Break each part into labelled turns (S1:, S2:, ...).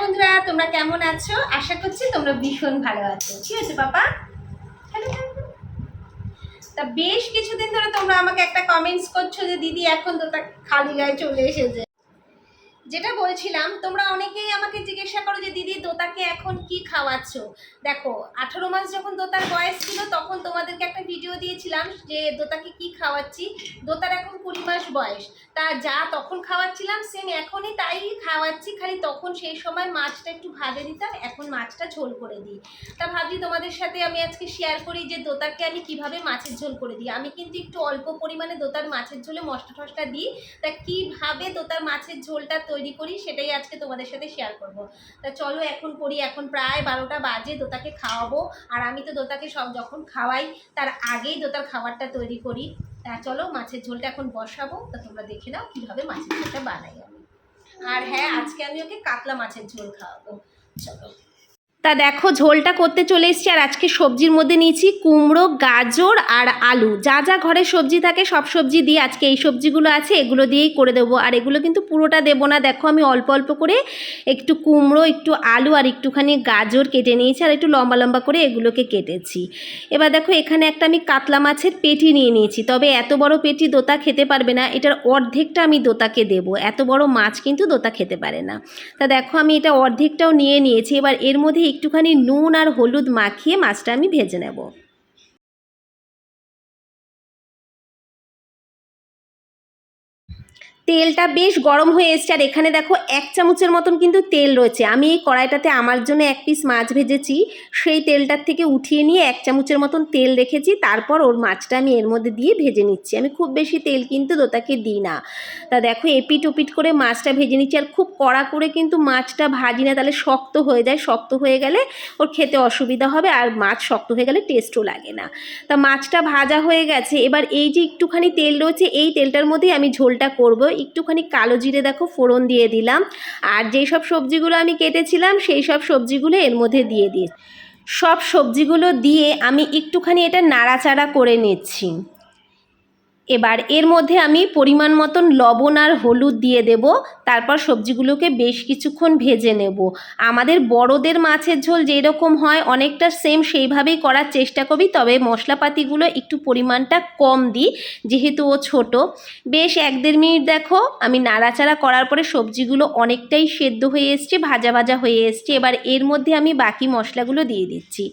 S1: বন্ধুরা, তোমরা কেমন আছো? আশা করছি তোমরা ভীষণ ভালো আছো। ঠিক আছে হ্যালো। তা বেশ কিছুদিন ধরে তোমরা আমাকে একটা কমেন্টস করছ যে, দিদি, এখন তো তা খালি গায়ে চলে এসেছে। যেটা বলছিলাম, তোমরা অনেকেই আমাকে জিজ্ঞাসা করো যে, দিদি, দোতাকে এখন কি খাওয়াচ্ছ? দেখো, আঠারো মাস যখন দোতার বয়স ছিল, তখন তোমাদেরকে একটা ভিডিও দিয়েছিলাম যে, দোতাকে কি খাওয়াচ্ছি? দোতার এখন কুড়ি মাস বয়স। তা যা তখন খাওয়াচ্ছিলাম সেম এখনই তাই খাওয়াচ্ছি, খালি তখন সেই সময় মাছটা একটু ভাজে দিতাম, এখন মাছটা ঝোল করে দিই। তা ভাবছি তোমাদের সাথে আমি আজকে শেয়ার করি যে, দোতাকে আমি কীভাবে মাছের ঝোল করে দিই। আমি কিন্তু একটু অল্প পরিমাণে দোতার মাছের ঝোলে মশলা টসলা দিই। তা কীভাবে দোতার মাছের ঝোলটা তৈরি করি, সেটাই আজকে তোমাদের সাথে শেয়ার করব। তা চলো এখন করি, এখন প্রায় বারোটা বাজে, দোতাকে খাওয়াবো। আর আমি তো দোতাকে সব যখন খাওয়াই, তার আগেই দোতার খাবারটা তৈরি করি। তা চলো মাছের ঝোলটা এখন বসাবো, তা তোমরা দেখে নাও কীভাবে মাছের ঝোলটা বানাই আমি। আর হ্যাঁ আজকে আমি ওকে কাতলা মাছের ঝোল খাওয়াবো। চলো। তা দেখো, ঝোলটা করতে চলে এসেছি আর আজকে সবজির মধ্যে নিয়েছি কুমড়ো, গাজর আর আলু। যা যা ঘরে সবজি থাকে, সব সবজি দিয়ে আজকে এই সবজিগুলো আছে, এগুলো দিয়েই করে দেবো। আর এগুলো কিন্তু পুরোটা দেবো না। দেখো, আমি অল্প অল্প করে একটু কুমড়ো, একটু আলু আর একটুখানি গাজর কেটে নিয়েছি আর একটু লম্বা লম্বা করে এগুলোকে কেটেছি। এবার দেখো, এখানে একটা আমি কাতলা মাছের পেটি নিয়ে নিয়েছি। তবে এত বড় পেটি দোতা খেতে পারবে না। এটার অর্ধেকটা আমি দোতাকে দেব। এত বড় মাছ কিন্তু দোতা খেতে পারে না। তা দেখো, আমি এটা অর্ধেকটাও নিয়ে নিয়েছি। এবার এর মধ্যে একটুখানি নুন আর হলুদ মাখিয়ে মাছটা আমি ভেজে নেব। তেলটা বেশ গরম হয়ে এসছে, আর এখানে দেখো এক চামচের মতন কিন্তু তেল রয়েছে। আমি এই কড়াইটাতে আমার জন্য এক পিস মাছ ভেজেছি, সেই তেলটার থেকে উঠিয়ে নিয়ে এক চামচের মতন তেল রেখেছি, তারপর ওর মাছটা আমি এর মধ্যে দিয়ে ভেজে নিচ্ছি। আমি খুব বেশি তেল কিন্তু দোতাকে দিই না। তা দেখো, এপিট ওপিট করে মাছটা ভেজে নিচ্ছি, আর খুব কড়া করে কিন্তু মাছটা ভাজি না, তাহলে শক্ত হয়ে যায়। শক্ত হয়ে গেলে ওর খেতে অসুবিধা হবে, আর মাছ শক্ত হয়ে গেলে টেস্টও লাগে না। তা মাছটা ভাজা হয়ে গেছে, এবার এই যে একটুখানি তেল রয়েছে, এই তেলটার মধ্যেই আমি ঝোলটা করব। একটুখানি কালো জিরে দেখো ফোড়ন দিয়ে দিলাম। আর যেই সব সবজিগুলো আমি কেটেছিলাম, সেই সব সবজিগুলো এর মধ্যে দিয়ে দিই সব সবজিগুলো দিয়ে আমি একটুখানি এটা নাড়াচাড়া করে নিচ্ছি। এবার এর মধ্যে আমি পরিমাণ মতন লবণ আর হলুদ দিয়ে দেব, তারপর সবজিগুলোকে বেশ কিছুক্ষণ ভেজে নেব। আমাদের বড়দের মাছের ঝোল যেই রকম হয়, অনেকটা সেম সেইভাবেই করার চেষ্টা করি, তবে মশলাপাতিগুলো একটু পরিমাণটা কম দিই, যেহেতু ও ছোট। বেশ এক দেড় মিনিট দেখো, আমি নাড়াচাড়া করার পরে সবজিগুলো অনেকটাই সেদ্ধ হয়ে এসছে, ভাজা ভাজা হয়ে এসছে। এবার এর মধ্যে আমি বাকি মশলাগুলো দিয়ে দিচ্ছি।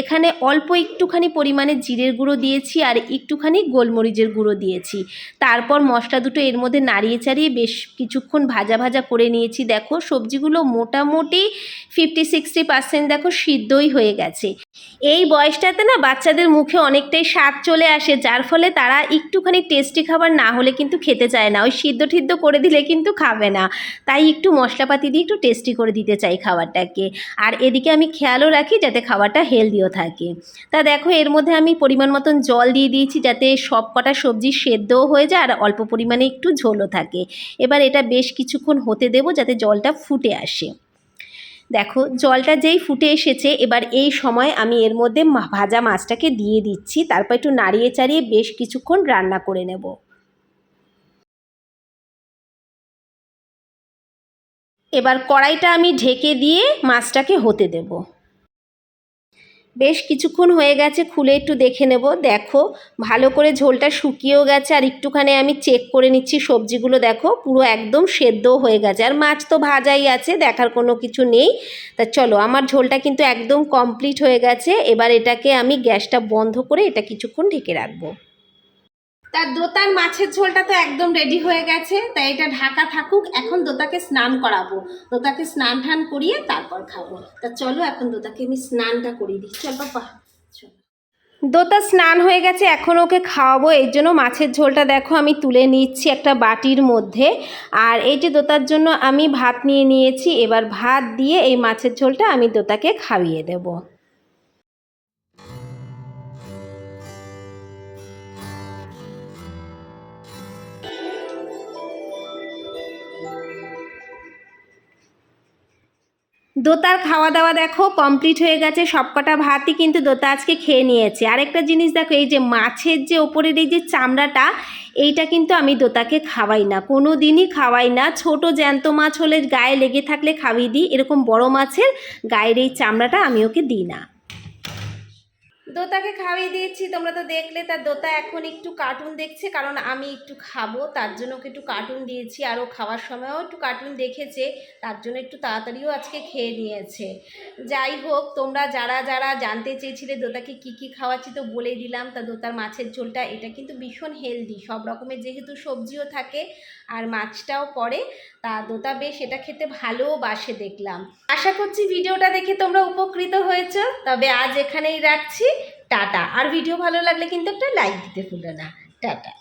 S1: এখানে অল্প একটুখানি পরিমাণে জিরের গুঁড়ো দিয়েছি, আর একটুখানি গোলমরিচের গুঁড়ো দিয়েছি। তারপর মশলা দুটো এর মধ্যে নাড়িয়ে চাড়িয়ে বেশ কিছুক্ষণ ভাজা ভাজা করে নিয়েছি। দেখো সবজিগুলো মোটামুটি ফিফটি সিক্সটি পার্সেন্ট দেখো সিদ্ধই হয়ে গেছে। এই বয়সটাতে না বাচ্চাদের মুখে অনেকটাই স্বাদ চলে আসে, যার ফলে তারা একটুখানি টেস্টি খাবার না হলে কিন্তু খেতে চায় না। ওই সিদ্ধ ঠিদ্ধ করে দিলে কিন্তু খাবে না। তাই একটু মশলাপাতি দিয়ে একটু টেস্টি করে দিতে চাই খাবারটাকে। আর এদিকে আমি খেয়ালও রাখি যাতে খাবারটা হেলদিও থাকে। তা দেখো, এর মধ্যে আমি পরিমাণ মতন জল দিয়ে দিয়েছি যাতে সব কটা সবজি সেদ্ধও হয়ে যায় আর অল্প পরিমাণে একটু ঝোলও থাকে। এবার এটা বেশ কিছুক্ষণ হতে দেবো যাতে জলটা ফুটে আসে। দেখো, জলটা যেই ফুটে এসেছে, এবার এই সময় আমি এর মধ্যে ভাজা মাছটাকে দিয়ে দিচ্ছি। তারপর একটু নাড়িয়ে চাড়িয়ে বেশ কিছুক্ষণ রান্না করে নেব। এবার কড়াইটা আমি ঢেকে দিয়ে মাছটাকে হতে দেবো। বেশ কিছুক্ষণ হয়ে গেছে, খুলে একটু দেখে নেব। দেখো, ভালো করে ঝোলটা শুকিয়েও গেছে আর একটুখানি আমি চেক করে নিচ্ছি সবজিগুলো। দেখো, পুরো একদম সেদ্ধও হয়ে গেছে। আর মাছ তো ভাজাই আছে, দেখার কোনো কিছু নেই। তা চলো, আমার ঝোলটা কিন্তু একদম কমপ্লিট হয়ে গেছে। এবার এটাকে আমি গ্যাসটা বন্ধ করে এটা কিছুক্ষণ ঢেকে রাখব। তার দোতার মাছের ঝোলটা তো একদম রেডি হয়ে গেছে, তাই এটা ঢাকা থাকুক, এখন দোতাকে স্নান করাবো। দোতাকে স্নান টান করিয়ে তারপর খাব। তা চলো, এখন দোতাকে আমি স্নানটা করিয়ে দিই। চল বাবা দোতা স্নান হয়ে গেছে, এখন ওকে খাওয়াবো। এর জন্য মাছের ঝোলটা দেখো, আমি তুলে নিচ্ছি একটা বাটির মধ্যে। আর এই যে দোতার জন্য আমি ভাত নিয়ে নিয়েছি, এবার ভাত দিয়ে এই মাছের ঝোলটা আমি দোতাকে খাইয়ে দেবো। দোতার খাওয়া দাওয়া দেখো কমপ্লিট হয়ে গেছে, সবকটা ভাতই কিন্তু দোতা আজকে খেয়ে নিয়েছে। আরেকটা জিনিস দেখো, এই যে মাছের যে ওপরের এই যে চামড়াটা, এইটা কিন্তু আমি দোতাকে খাওয়াই না। কোনো দিনই খাওয়াই না। ছোট জ্যান্ত মাছ হলে গায়ে লেগে থাকলে খাবি দিই এরকম বড় মাছের গায়ের এই চামড়াটা আমি ওকে দিই না। দোতাকে খাইয়ে দিয়েছি, তোমরা তো দেখলে তার দোতা এখন একটু কার্টুন দেখছে, কারণ আমি একটু খাব, তার জন্য ওকে একটু কার্টুন দিয়েছি, আর ও খাওয়ার সময়ও একটু কার্টুন দেখেছে, তার জন্য একটু তাড়াতাড়িও আজকে খেয়ে নিয়েছে। যাই হোক, তোমরা যারা যারা জানতে চেয়েছিলে দোতাকে কি কি খাওয়াচ্ছি, তো বলে দিলাম, তা দোতার মাছের ঝোলটা, এটা কিন্তু ভীষণ হেলদি সব রকমের যেহেতু সবজিও থাকে, আর মাছটাও পড়ে, তা দোতা বেশ এটা খেতে ভালোও বাসে দেখলাম। আশা করছি ভিডিওটা দেখে তোমরা উপকৃত হয়েছ, তবে আজ এখানেই রাখছি। টাটা। আর ভিডিও ভালো লাগলে কিন্তু একটা লাইক দিতে ভুলো না। টাটা।